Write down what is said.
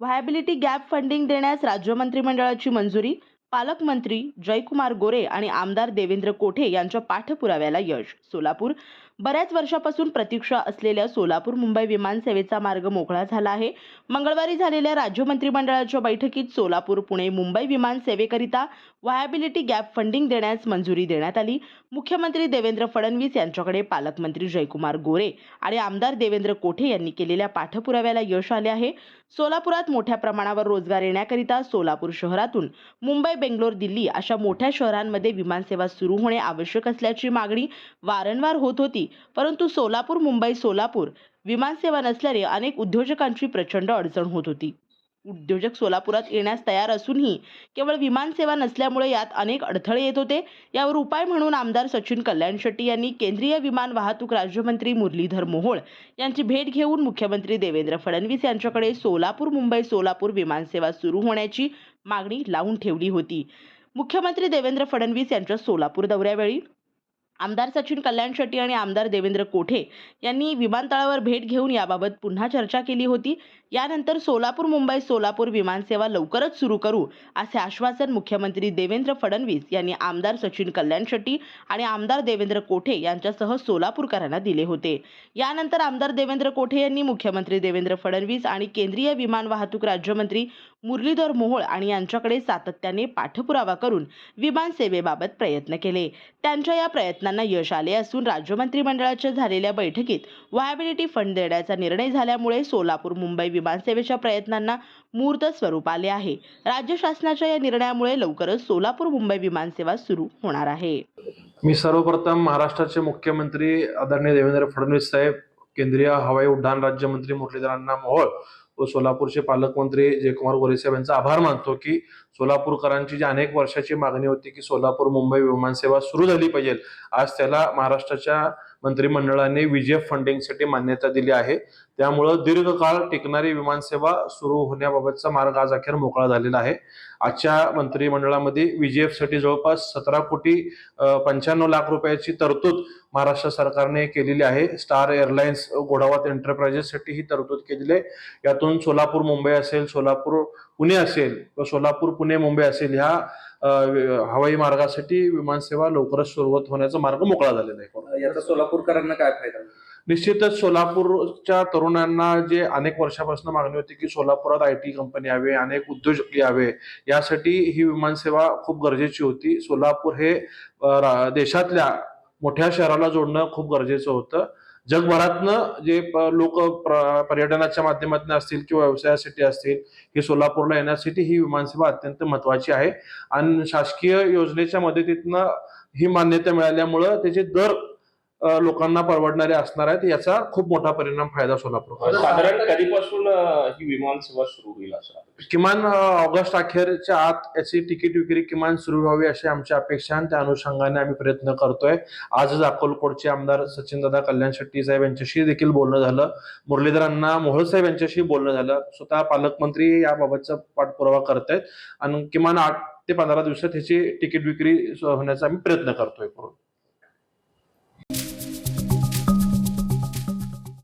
व्हायबिलिटी gap funding देण्यास राज्य मंत्रिमंडळाची मंजुरी पालकमंत्री जयकुमार गोरे आणि आमदार देवेंद्र कोठे यांच्या पाठपुराव्याला यश सोलापूर बऱ्याच वर्षापासून प्रतीक्षा असलेल्या सोलापूर मुंबई विमानसेवेचा मार्ग मोकळा झाला आहे. मंगळवारी झालेल्या राज्य मंत्रिमंडळाच्या बैठकीत सोलापूर पुणे मुंबई विमानसेवेकरिता व्हायबिलिटी गॅप फंडिंग देण्यास मंजुरी देण्यात आली. मुख्यमंत्री देवेंद्र फडणवीस यांच्याकडे पालकमंत्री जयकुमार गोरे आणि आमदार देवेंद्र कोठे यांनी केलेल्या पाठपुराव्याला यश आले आहे. सोलापुरात मोठ्या प्रमाणावर रोजगार येण्याकरिता सोलापूर शहरातून मुंबई बेंगलोर दिल्ली अशा मोठ्या शहरांमध्ये विमानसेवा सुरू होणे आवश्यक असल्याची मागणी वारंवार होत होती. परंतु सोलापूर मुंबई सोलापूर विमानसेवा नसल्याने अनेक उद्योजकांची प्रचंड अडचण होत होती. उद्योजक सोलापुरात येण्यास तयार असूनही केवळ विमानसेवा नसल्यामुळे यात अनेक अडथळे येत होते. यावर उपाय म्हणून आमदार सचिन कल्याण शेट्टी यांनी केंद्रीय विमान वाहतूक राज्यमंत्री मुरलीधर मोहोळ यांची भेट घेऊन मुख्यमंत्री देवेंद्र फडणवीस यांच्याकडे सोलापूर मुंबई सोलापूर विमानसेवा सुरू होण्याची मागणी लावून ठेवली होती. मुख्यमंत्री देवेंद्र फडणवीस यांच्या सोलापूर दौऱ्यावेळी आमदार सचिन कल्याण शेट्टी आणि आमदार देवेंद्र कोठे यांनी विमानतळावर भेट घेऊन याबाबत पुन्हा चर्चा केली होती. यानंतर सोलापूर मुंबई सोलापूर विमानसेवा लवकरच सुरू करू असे आश्वासन मुख्यमंत्री देवेंद्र फडणवीस यांनी आमदार सचिन कल्याण शेट्टी आणि आमदार देवेंद्र कोठे यांच्यासह सोलापूरकरांना दिले होते. यानंतर आमदार देवेंद्र कोठे यांनी मुख्यमंत्री देवेंद्र फडणवीस आणि केंद्रीय विमान वाहतूक राज्यमंत्री मुरलीधर मोहोळ आणि यांच्याकडे सातत्याने पाठपुरावा करून विमानसेवेबाबत प्रयत्न केले. त्यांच्या या प्रयत्नांना यश आले असून राज्य मंत्रिमंडळाच्या झालेल्या बैठकीत व्हायबिलिटी फंड देण्याचा निर्णय झाल्यामुळे सोलापूर मुंबई विमानसेवेच्या प्रयत्नांना मूर्त स्वरूप आले आहे. राज्य शासनाच्या या निर्णयामुळे लवकरच सोलापूर मुंबई विमानसेवा सुरू होणार आहे. मी सर्वप्रथम महाराष्ट्राचे मुख्यमंत्री आदरणीय देवेंद्र फडणवीस साहेब केंद्रीय हवाई उड्डाण राज्यमंत्री मुरलीधरांना मोहोळ व सोलापूरचे पालकमंत्री जयकुमार गोरे साहेब यांचा आभार मानतो की सोलापूरकरांची जी अनेक वर्षाची मागणी होती की सोलापूर मुंबई विमानसेवा सुरू झाली पाहिजे आज त्याला महाराष्ट्राच्या मंत्रिमंडळाने विजेफ फंडिंगसाठी मान्यता दिली आहे. त्यामुळं दीर्घकाळ टिकणारी विमानसेवा सुरू होण्याबाबतचा मार्ग आज अखेर मोकळा झालेला आहे. आजच्या मंत्रिमंडळामध्ये विजेएफसाठी जवळपास सतरा कोटी पंच्याण्णव लाख रुपयाची तरतूद महाराष्ट्र सरकारने केलेली आहे. स्टार एअरलाइन्स घोडावत एंटरप्राइजेससाठी ही तरतूद केलेली आहे. यातून सोलापूर मुंबई असेल सोलापूर पुणे असेल व सोलापूर पुणे मुंबई असेल ह्या हवाई मार्गासाठी विमानसेवा लवकरच सुरुवात होण्याचा मार्ग मोकळा झालेला आहे. याचा सोलापूरकरांना काय फायदा? निश्चितच सोलापूरच्या तरुणांना जे अनेक वर्षापासून मागणी होती की सोलापुरात आय टी कंपनी यावे अनेक उद्योजक यावे यासाठी ही विमानसेवा खूप गरजेची होती. सोलापूर हे देशातल्या मोठ्या शहराला जोडणं खूप गरजेचं होतं. जगभरातनं जे लोक पर्यटनाच्या माध्यमातून असतील किंवा व्यवसायासाठी असतील हे सोलापूरला येण्यासाठी ही विमानसेवा अत्यंत महत्वाची आहे. आणि शासकीय योजनेच्या मदतीतनं ही मान्यता मिळाल्यामुळं त्याचे दर लोकांना परवडणारे असणार आहेत याचा खूप मोठा परिणाम फायदा सोलापूर. साधारण कधीपासून ही विमान सेवा सुरू होईल असं? किमान ऑगस्ट अखेरच्या आत याची तिकीट विक्री किमान सुरू व्हावी अशी आमची अपेक्षा आहे आणि त्या अनुषंगाने आम्ही प्रयत्न करतोय. आजच अक्कलकोटचे आमदार सचिनदादा कल्याण शेट्टी साहेब यांच्याशी देखील बोलणं झालं. मुरलीधरांना मोहोळ साहेब यांच्याशी बोलणं झालं. स्वतः पालकमंत्री याबाबतचा पाठपुरावा करतायत. आणि किमान आठ ते पंधरा दिवसात ह्याची तिकीट विक्री होण्याचा आम्ही प्रयत्न करतोय.